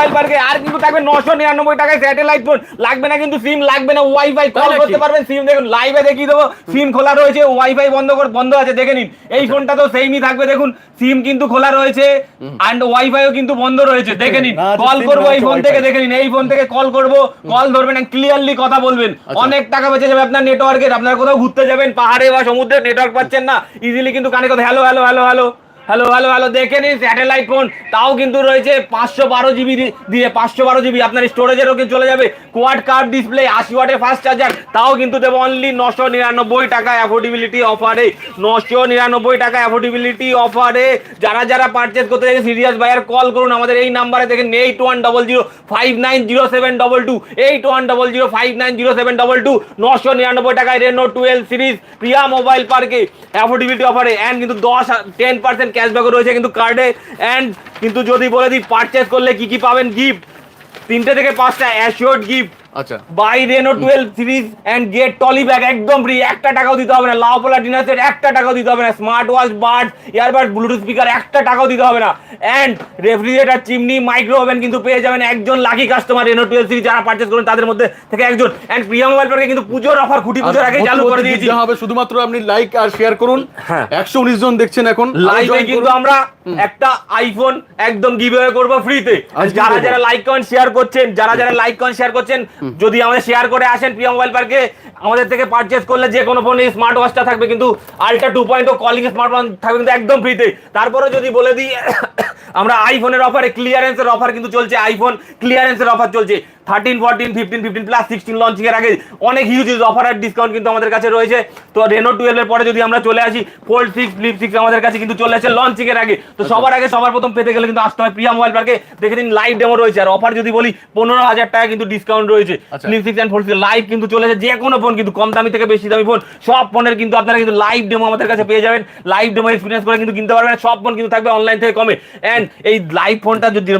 Mobile পার্কে আর কিন্তু থাকবে নশো নিরানব্বই টাকায় স্যাটেলাইট ফোন লাগবে না কিন্তু সিম লাগবে না ওয়াইফাই কল করতে পারবেন সিম দেখুন লাইভে দেখিয়ে দেবো। সিম খোলা রয়েছে ওয়াইফাই বন্ধ করে বন্ধ আছে দেখে নিন। এই ফোনটা তো সেইমই থাকবে দেখুন। সিম কিন্তু খোলা রয়েছে অ্যান্ড ওয়াইফাইও কিন্তু বন্ধ রয়েছে দেখে নিন। কল করব এই ফোন থেকে দেখে নিন। এই ফোন থেকে কল করব কল ধরবেন ক্লিয়ারলি কথা বলবেন। আচ্ছা। অনেক টাকা বেঁচে যাবে আপনার নেটওয়ার্কের আপনার কোথাও ঘুরতে যাবেন পাহাড়ে বা সমুদ্রে নেটওয়ার্ক পাচ্ছেন না। ইজিলি কিন্তু কানে কথা hello hello hello hello hello hello hello দেখে নিন স্যাটেলাইট ফোন তাও কিন্তু রয়েছে পাঁচশো বারো জিবি দিয়ে পাঁচশো বারো জিবি আপনার স্টোরেজেরও কিন্তু চলে যাবে। কোয়াড কার্ভ ডিসপ্লে আশি ওয়াটের ফাস্ট চার্জার তাও কিন্তু দেবো অনলি নশো নিরানব্বই টাকা অ্যাফোর্ডেবিলিটি অফারে নশো নিরানব্বই টাকা অ্যাফোর্ডেবিলিটি অফারে যারা যারা পারচেস করতে চাইছে সিরিয়াস বায়ার কল করুন। আমাদের এই নাম্বারে দেখেন eight one double zero five nine zero seven double two eight one double zero five nine zero seven double two নশো নিরানব্বই টাকায় Reno twelve series Priya mobile পার্কে অ্যাফোর্ডেবিলিটি অফারে অ্যান্ড কিন্তু দশ টেন পার্সেন্ট ক্যাশব্যাকও রয়েছে কিন্তু কার্ডে অ্যান্ড কিন্তু যদি বলে দিই পারচেস করলে কি কি পাবেন? গিফট তিনটে থেকে পাঁচটা অ্যাসিওর্ড গিফট আচ্ছা। Buy Reno twelve series and get trolley bag একদম ফ্রি একটা টাকাও দিতে হবে না। লাউপোলা ডিনার সেট একটা টাকাও দিতে হবে না। Smart watch bird earbud bluetooth speaker একটা টাকাও দিতে হবে না। And refrigerator chimney micro oven কিন্তু পেয়ে যাবেন একজন lucky customer Reno twelve series যারা পারচেস করুন তাদের মধ্যে থেকে একজন। অ্যান্ড প্রিয়া মোবাইল পার্কে কিন্তু পুজোর অফার খুঁটি পুজোর আগে চালু করে দিয়েছি। হবে। শুধুমাত্র আপনি লাইক আর শেয়ার করুন। হ্যাঁ। একশো উনিশ জন দেখছেন এখন। লাইভে কিন্তু আমরা একটা আইফোন একদম গিভওয়ে করব ফ্রিতে যারা যারা লাইক কমেন্ট শেয়ার করছেন যারা যারা লাইক কমেন্ট শেয়ার করছেন যদি আমাদের শেয়ার করে আসেন প্রিয়া মোবাইল পার্কে আমাদের থেকে পারচেজ করলে যে কোনো ফোনে স্মার্ট ওয়াচটা থাকবে, কিন্তু ultra two point o calling smart watch থাকবে কিন্তু একদম ফ্রিতে তারপরে যদি বলে দিই, আমরা আইফোনের অফারে ক্লিয়ারেন্সের অফার কিন্তু চলছে আইফোন ক্লিয়ারেন্সের অফার চলছে। Thirteen fourteen fifteen fifteen plus sixteen launching এর আগে অনেক হিউজ হিউজ অফার আর ডিসকাউন্ট কিন্তু আমাদের কাছে রয়েছে। তো রেনো টুয়েলভের পরে যদি আমরা চলে আসি ফোল্ড সিক্স ফ্লিপ সিক্স আমাদের কাছে কিন্তু চলে আসে লঞ্চিং এর আগে। তো সবার আগে সবার প্রথম পেতে গেলে কিন্তু আসতে হয় প্রিয়া মোবাইল পার্কে দেখে দিন লাইভ ডেমো রয়েছে আর অফার যদি বলি পনেরো হাজার টাকা কিন্তু ডিসকাউন্ট রয়েছে। আচ্ছা। Flip six and fold live কিন্তু চলে আসে। যে কোনো ফোন কিন্তু কম দামি থেকে বেশি দামি ফোন সব ফোনের কিন্তু আপনারা কিন্তু লাইভ ডেমো আমাদের কাছে পেয়ে যাবেন। লাইভ ডেমো এক্সপিরিয়েন্স করে কিন্তু কিনতে পারবেন। সব ফোন কিন্তু থাকবে অনলাইন থেকে কমে। অ্যান্ড এই লাইভ ফোনটা যদি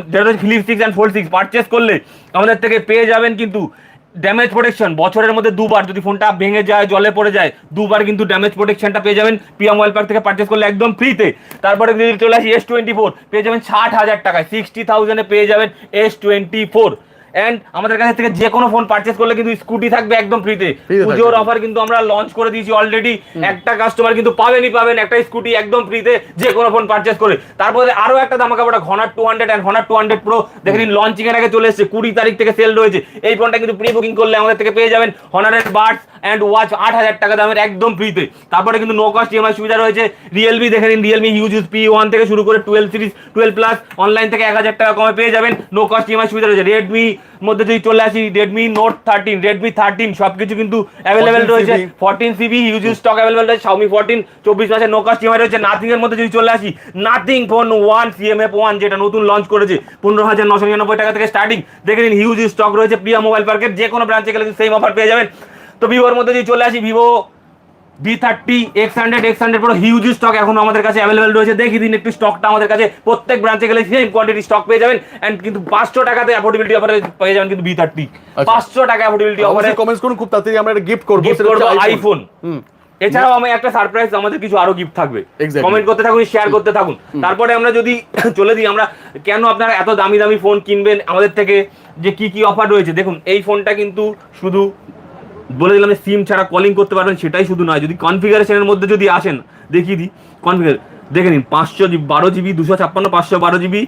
flip six and fold six purchase করলে আমাদের থেকে পেয়ে যাবেন কিন্তু ড্যামেজ প্রোটেকশন বছরের মধ্যে দুবার যদি ফোনটা ভেঙে যায়, জলে পড়ে যায়, দুবার কিন্তু ড্যামেজ প্রোটেকশনটা পেয়ে যাবেন। পিয়া মোবাইল পার্ক থেকে পারচেস করলে একদম ফ্রিতে তারপরে যদি চলে আসি এস টোয়েন্টি ফোর পেয়ে যাবেন ষাট হাজার টাকায়। সিক্সটি থাউজেন্ডে পেয়ে যাবেন এস টোয়েন্টি ফোর অ্যান্ড আমাদের কাছে থেকে যে কোনো ফোন পারচেস করলে কিন্তু স্কুটি থাকবে একদম ফ্রিতে পুজোর অফার কিন্তু আমরা লঞ্চ করে দিয়েছি অলরেডি একটা কাস্টমার কিন্তু পাবেনই পাবেন একটা স্কুটি একদম ফ্রিতে যে কোনো ফোন পারচেস করে। তারপরে আরও একটা ধামাকা পড়া Honor two hundred and Honor two hundred pro দেখে নিন লঞ্চিং এর আগে চলে এসেছে কুড়ি তারিখ থেকে সেল রয়েছে। এই ফোনটা কিন্তু প্রি বুকিং করলে আমাদের থেকে পেয়ে যাবেন হনারের বার্ডস অ্যান্ড ওয়াচ আট হাজার টাকা দামের একদম ফ্রিতে তারপরে কিন্তু নো কস্ট ইএমআই সুবিধা রয়েছে। রিয়েলমি দেখে নিন রিয়েলমি ইউজ পি ওয়ান থেকে শুরু করে twelve series twelve plus online থেকে এক হাজার টাকা কমে পেয়ে যাবেন। নো কস্ট ইএমআই সুবিধা রয়েছে। রেডমি মধ্যে যদি চলে আসি Redmi note thirteen Redmi thirteen সবকিছু কিন্তু অ্যাভেলেবেল রয়েছে। Fourteen Civi use stock available রয়েছে। শাওমি ফোরটিন চব্বিশ মাসের নো কস্ট ইএমআই রয়েছে। নাথিং এর মধ্যে যদি চলে আসি nothing phone one CMF one যেটা নতুন লঞ্চ করেছে পনেরো হাজার নশো নিরানব্বই টাকা থেকে স্টার্টিং দেখে নিন হিউজ স্টক রয়েছে। প্রিয়া মোবাইল পার্কের যে কোনো ব্রাঞ্চে গেলে সেম অফার পেয়ে যাবেন। তো ভিভোর মধ্যে যদি চলে আসি Vivo V thirty X hundred X hundred পুরো হিউজ স্টক এখন আমাদের কাছে অ্যাভেলেবেল রয়েছে। দেখি দিন একটু স্টকটা আমাদের কাছে। প্রত্যেক ব্রাঞ্চে গেলে সেম কোয়ান্টিটি স্টক পেয়ে যাবেন। অ্যান্ড কিন্তু পাঁচশো টাকাতে অ্যাফোর্ডেবিলিটি অফারে পেয়ে যাবেন কিন্তু ভি থার্টি আচ্ছা। পাঁচশো টাকা অ্যাফোর্ডেবিলিটি অফারে কমেন্টস করুন খুব তাড়াতাড়ি আমরা একটা গিফট করব গিফট করব আইফোন এছাড়াও আমি একটা সারপ্রাইজ আমাদের কিছু আরও গিফট থাকবে। কমেন্ট করতে থাকুন শেয়ার করতে থাকুন। তারপরে আমরা যদি চলে দিই আমরা কেন আপনারা এত দামি দামি ফোন কিনবেন আমাদের থেকে যে কি কি অফার রয়েছে। দেখুন এই ফোনটা কিন্তু শুধু বলে দিলাম যে সিম ছাড়া কলিং করতে পারবেন সেটাই শুধু নয়। যদি কনফিগারেশনের মধ্যে যদি আসেন দেখিয়ে দিই কনফিগার দেখে নিন পাঁচশো বারো জিবি দুশো ছাপ্পান্ন পাঁচশো বারো জিবি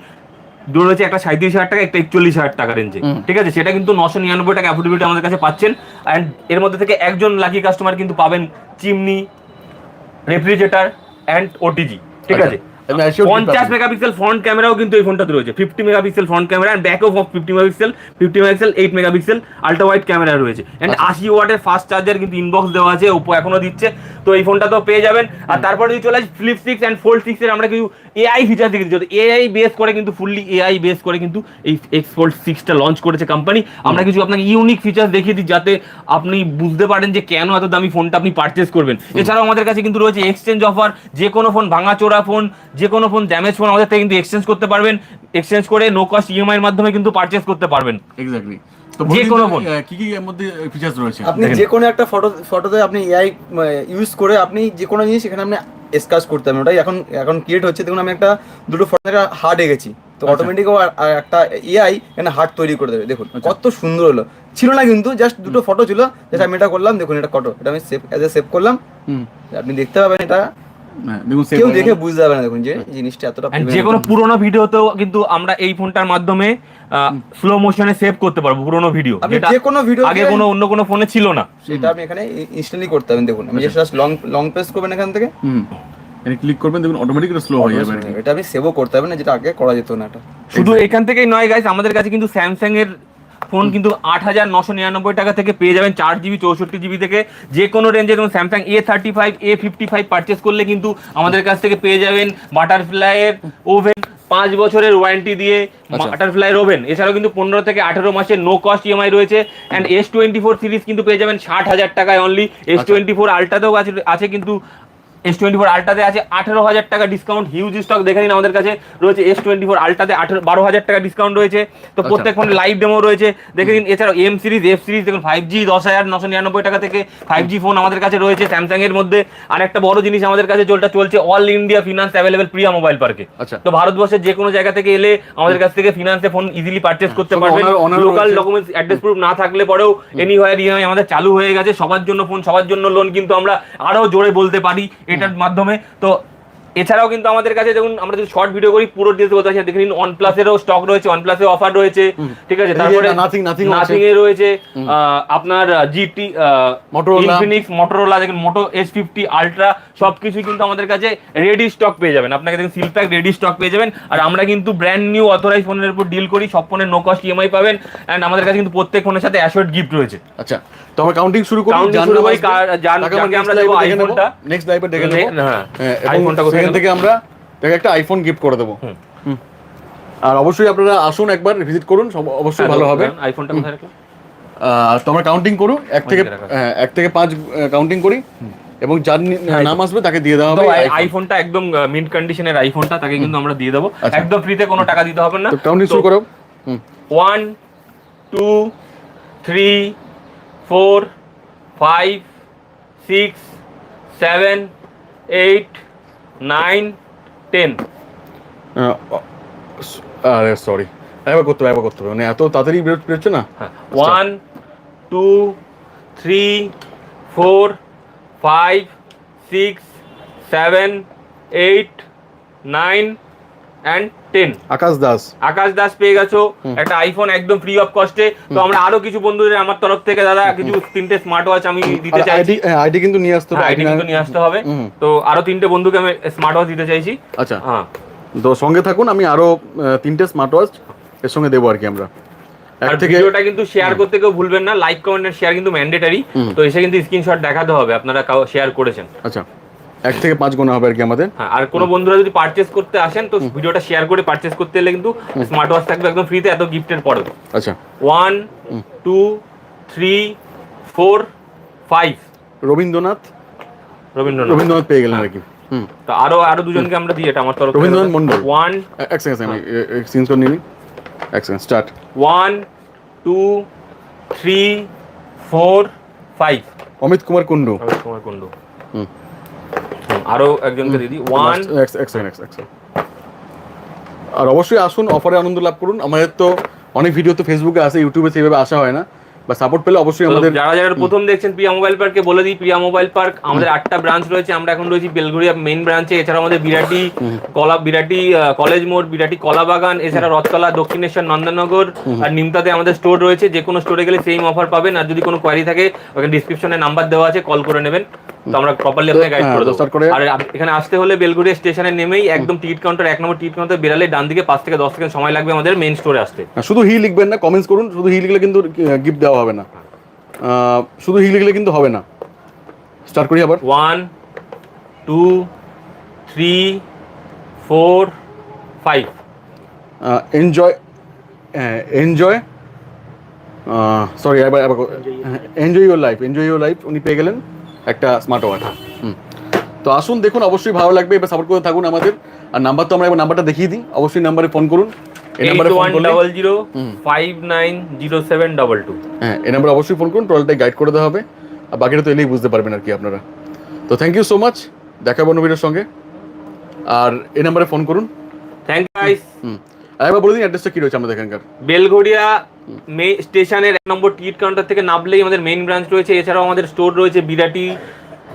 রয়েছে একটা সাঁত্রিশ হাজার টাকা একটা একচল্লিশ হাজার টাকা রেঞ্জে ঠিক আছে? সেটা কিন্তু নশো নিরানব্বই টাকা অ্যাফোর্ডেবিলিটি আমাদের কাছে পাচ্ছেন। অ্যান্ড এর মধ্যে থেকে একজন লাকি কাস্টমার কিন্তু পাবেন চিমনি রেফ্রিজারেটর অ্যান্ড ওটিজি ঠিক আচ্ছা, আছে? পঞ্চাশ। মেগাপিক্সেল ফ্রন্ট ক্যামেরাও কিন্তু এই ফোনটাতে রয়েছে। Fifty megapixel front camera and back of fifty megapixel fifty megapixel eight megapixel ultra wide camera রয়েছে। অ্যান্ড আচ্ছা। আশি ওয়াটের ফাস্ট চার্জার কিন্তু ইনবক্স দেওয়া আছে ওপো এখনও দিচ্ছে। তো এই ফোনটা তো পেয়ে যাবেন। আর তারপরে যদি চলে আসি flip six and fold six এর আমরা কিছু এআই ফিচার দেখে দিচ্ছি এআই বেস করে কিন্তু ফুললি এআই বেস করে কিন্তু এই এক্স ফোল্ড সিক্সটা লঞ্চ করেছে কোম্পানি আমরা কিছু আপনাকে ইউনিক ফিচার দেখিয়ে দিই যাতে আপনি বুঝতে পারেন যে কেন এত দামি ফোনটা আপনি পারচেস করবেন। এছাড়াও আমাদের কাছে কিন্তু রয়েছে এক্সচেঞ্জ অফার যে কোনো ফোন ভাঙাচোরা ফোন যে কোনো ফোন ড্যামেজ ফোন আমাদের থেকে কিন্তু এক্সচেঞ্জ করতে পারবেন। এক্সচেঞ্জ করে নো কস্ট ইএমআই এর মাধ্যমে কিন্তু পারচেস করতে পারবেন। এক্স্যাক্টলি যে কোনো ফোন। ফোন কি কি এর মধ্যে ফিচার্স রয়েছে? আপনি দেখেন। যে কোনো একটা ফটো ফটোতে আপনি এআই ইউজ করে আপনি যে কোনো জিনিস এখানে আপনি স্কাচ করতে পারবেন। ওটাই এখন এখন ক্রিয়েট হচ্ছে। দেখুন আমি একটা দুটো ফটো একটা হার্ট এঁকেছি। তো অটোমেটিক একটা এআই এখানে হার্ট তৈরি করে দেবে। দেখুন কত সুন্দর হলো। ছিল না কিন্তু জাস্ট দুটো ফটো ছিল। জাস্ট আমি এটা করলাম। দেখুন এটা ফটো এটা আমি সেভ অ্যাজ এ সেভ করলাম। হুম। আপনি দেখতে পাবেন এটা। কেউ দেখে বুঝতে পারবে না দেখুন যে জিনিসটা এতটা যে কোনো পুরোনো ভিডিওতেও কিন্তু আমরা এই ফোনটার মাধ্যমে স্লো মোশনে সেভ করতে পারব পুরোনো ভিডিও। আপনি যে কোনো ভিডিও আগে কোনো অন্য কোনো ফোনে ছিল না। সেটা আপনি এখানে ইনস্ট্যান্টলি করতে পারবেন দেখুন। আমি জাস্ট লং লং প্রেস করবেন এখান থেকে। এখানে ক্লিক করবেন দেখুন অটোমেটিক স্লো হয়ে যাবে এটা আপনি সেভও করতে পারবেন না যেটা আগে করা যেত না এটা। শুধু এখান থেকেই নয় গাইস আমাদের কাছে কিন্তু স্যামসাং এর ফোন কিন্তু আট হাজার নশো নিরানব্বই টাকা থেকে পেয়ে যাবেন চার জিবি চৌষট্টি জিবি থেকে। যে কোনো রেঞ্জে যেমন Samsung A thirty five A fifty five purchase করলে কিন্তু আমাদের কাছ থেকে পেয়ে যাবেন বাটারফ্লাইয়ের ওভেন পাঁচ বছরের ওয়ারেন্টি দিয়ে আচ্ছা। বাটারফ্লাইয়ের ওভেন এছাড়াও কিন্তু পনেরো থেকে আঠেরো মাসের নো কস্ট ইএমআই রয়েছে। And S twenty four series কিন্তু পেয়ে যাবেন ষাট হাজার টাকায় অনলি এস টোয়েন্টি ফোর আলট্রাতেও আছে কিন্তু এস টোয়েন্টি ফোর আলট্রাতে আছে আঠেরো হাজার টাকা ডিসকাউন্ট হিউজ স্টক দেখে নিন আমাদের কাছে। রয়েছে এস টোয়েন্টি ফোর আলট্রাতে আঠেরো বারো হাজার টাকা ডিসকাউন্ট রয়েছে। তো প্রত্যেক ফোনে লাইভ ডেমো রয়েছে। দেখে নিন এছাড়াও এম সিরিজ এফ সিরিজ দেখুন ফাইভ জি দশ হাজার নশো নিরানব্বই টাকা থেকে ফাইভ জি ফোন আমাদের কাছে রয়েছে স্যামসাং এর মধ্যে। আর একটা বড় জিনিস আমাদের কাছে চলটা চলছে all India finance available Priya mobile পার্কে আচ্ছা। তো ভারতবর্ষের যে কোনো জায়গা থেকে এলে আমাদের কাছ থেকে ফিনান্সে ফোন ইজিলি পারচেস করতে পারবেন। লোকাল ডকুমেন্টস অ্যাড্রেস প্রুফ না থাকলে পরেও এনি হোয়ার ইএমআই আমাদের চালু হয়ে গেছে। সবার জন্য ফোন সবার জন্য লোন কিন্তু আমরা আরও জোরে বলতে পারি। এটার মাধ্যমে তো এছাড়াও কিন্তু আমাদের কাছে দেখুন আমরা যদি শর্ট ভিডিও করি পুরো ডিটেলস বলতে পারছি দেখে নিন ওয়ান প্লাসেরও স্টক রয়েছে ওয়ান প্লাসের অফার রয়েছে ঠিক আছে? তারপরে ও আছে। নাথিং এ রয়েছে আপনার জিটি Motorola। ইনফিনিক্স মোটরোলা দেখেন মোটো এস ফিফটি আলট্রা সবকিছু কিন্তু আমাদের কাছে রেডি স্টক পেয়ে যাবেন। আপনাকে দেখুন সিল প্যাক রেডি স্টক পেয়ে যাবেন। আর আমরা কিন্তু ব্র্যান্ড নিউ অথরাইজ ফোনের উপর ডিল করি সব ফোনের নো কস্ট ইএমআই পাবেন। এন্ড আমাদের কাছে কিন্তু প্রত্যেক ফোনের সাথে অ্যাশোর্ড গিফট রয়েছে। আচ্ছা তো আমরা কাউন্টিং শুরু করি Counting শুরু করি, আমরা দেবো iPhone-টা। নেক্সট লাইভে দেখে নেব। হ্যাঁ, হ্যাঁ, এবং সেখান থেকে আমরা তাকে একটা আইফোন গিফট করে দেবো। আর অবশ্যই আপনারা আসুন একবার ভিজিট করুন অবশ্যই ভালো হবে। আইফোনটা কোথায় রাখলাম আহ, তো আমরা কাউন্টিং করু এক থেকে হ্যাঁ, এক থেকে পাঁচ কাউন্টিং করি। এবং যার নাম আসবে তাকে দিয়ে দেওয়া হবে আইফোনটা একদম মিন্ট কন্ডিশনের আইফোনটা তাকে কিন্তু আমরা দিয়ে দেবো। আচ্ছা। একদম ফ্রিতে কোনো টাকা দিতে হবে না। কাউন্টিং শুরু করো। One two three four five six seven eight nine ten. আরে সরি একবার করতে হবে একবার করতে হবে। মানে এত তাড়াতাড়ি বেরো- বেরোচ্ছে না? One two three four five six seven eight nine and ten Akash Das. Akash Das পেয়ে গেছো। একটা আইফোন একদম ফ্রি অফ কস্টে তো আমরা আরও কিছু বন্ধুদের আমার তরফ থেকে দাদা কিছু তিনটে স্মার্ট ওয়াচ আমি দিতে চাইছি। আইডি আইডি কিন্তু নিয়ে আসতে হবে। আইডি কিন্তু নিয়ে আসতে হবে। তো আরও তিনটে বন্ধুকে আমি স্মার্ট ওয়াচ দিতে চাইছি। আচ্ছা। হ্যাঁ। তো সঙ্গে থাকুন আমি আরও তিনটে স্মার্ট ওয়াচ এর সঙ্গে দেবো আর কি আমরা। আর ভিডিওটা কিন্তু শেয়ার করতে কেউ ভুলবেন না। লাইক কমেন্ট আর শেয়ার কিন্তু ম্যান্ডেটারি তো এসে কিন্তু স্ক্রিনশট দেখাতে হবে। আপনারা শেয়ার করেছেন। আচ্ছা। এক থেকে পাঁচ গোনা হবে আর কি আমাদের। হ্যাঁ আর কোনো বন্ধুরা যদি পারচেস করতে আসেন তো ভিডিওটা শেয়ার করে পারচেস করতে এলে কিন্তু স্মার্ট ওয়াচ থাকবে একদম ফ্রিতে এত গিফটের পরে আচ্ছা। One two three four five Rabindranath? Rabindranath. Rabindranath পেয়ে গেলেন আর কি। হুম। তো আরও আরও দুজনকে আমরা দিই এটা আমার তরফ রবীন্দ্রনাথ মণ্ডল। ওয়ান এক সেকেন্ড আমি সিনস করে নিই এক second start one two three four five Amit Kumar Kundu Amit Kumar Kundu একজনকে দিদি ওয়ান আর অবশ্যই আসুন অফারে আনন্দ লাভ করুন। আমাদের তো অনেক ভিডিও তো ফেসবুকে আসে ইউটিউবে সেইভাবে আসা হয় না। বা সাপোর্ট পেলে অবশ্যই আমাদের যারা যারা প্রথম দেখছেন প্রিয়া মোবাইল পার্কে বলে দিই প্রিয়া মোবাইল পার্ক আমাদের আটটা ব্রাঞ্চ রয়েছে। আমরা এখন রয়েছি বেলগুড়িয়া মেইন ব্রাঞ্চে এছাড়া আমাদের বিরাটি কলা বিরাটি কলেজ মোড় বিরাটি কলা বাগান এছাড়া রথতলা দক্ষিণেশ্বর নন্দনগর আর নিমতাতে আমাদের স্টোর রয়েছে। যে কোনো স্টোরে গেলে সেম অফার পাবেন। আর যদি কোনো কোয়ারি থাকে ওখানে ডিসক্রিপশনে নাম্বার দেওয়া আছে কল করে নেবেন। তো আমরা প্রপারলি আপনাকে গাইড হ্যাঁ, করে দেবো। আর এখানে আসতে হলে বেলগুড়িয়া স্টেশনে নেমেই একদম টিকিট কাউন্টার এক নম্বর টিকিট কাউন্টার বেরালে ডান দিকে পাঁচ থেকে দশ সেকেন্ড সময় লাগবে আমাদের মেইন স্টোরে আসতে। শুধু হি লিখবেন না কমেন্টস করুন শুধু হি লিখলে কিন্তু গিফট দেওয়া হবে না। শুধু হি লিখলে কিন্তু হবে না। স্টার্ট করি আবার। One two three four five enjoy enjoy sorry এবার এবার enjoy your life enjoy your life উনি পেয়ে গেলেন। একটা স্মার্ট ওয়াচ হুম। তো আসুন দেখুন অবশ্যই ভালো লাগবে এবার সাপোর্ট করে থাকুন আমাদের। আর নাম্বার তো আমরা এবার নাম্বারটা দেখিয়ে দিই। অবশ্যই নাম্বারে ফোন করুন। এই নাম্বারে ফোন করলে double zero five nine zero seven double two হ্যাঁ এই নাম্বারে অবশ্যই ফোন করুন টোটালটাই গাইড করে দেওয়া হবে। আর বাকিটা তো এলেই বুঝতে পারবেন আর কি আপনারা। তো থ্যাংক ইউ সো মাচ দেখা হবে নবীরের সঙ্গে। আর এই নাম্বারে ফোন করুন। থ্যাংক ইউ গাইস হুম। আরেকবার বলে দিন অ্যাড্রেসটা কি রয়েছে আমাদের এখানকার? বেলঘড়িয়া মে স্টেশনের এক নম্বর টিকিট কাউন্টার থেকে নামলেই আমাদের মেইন ব্রাঞ্চ রয়েছে। এছাড়াও আমাদের স্টোর রয়েছে বিরাটি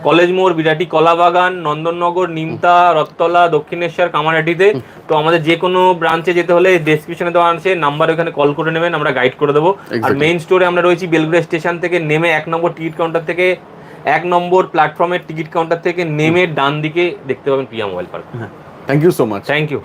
কলেজ মোড় বিরাটি কলাবাগান নন্দননগর নিমতা রত্তলা দক্ষিণেশ্বর কামারহাটিতে তো আমাদের যে কোনো ব্রাঞ্চে যেতে হলে ডেসক্রিপশনে দেওয়া আছে নাম্বার ওখানে কল করে নেবেন আমরা গাইড করে দেবো। আর মেইন স্টোরে আমরা রয়েছি বেলগুড়িয়া স্টেশন থেকে নেমে এক নম্বর টিকিট কাউন্টার থেকে এক নম্বর প্ল্যাটফর্মের টিকিট কাউন্টার থেকে নেমে ডান দিকে দেখতে পাবেন Priya mobile park. Thank you so much thank you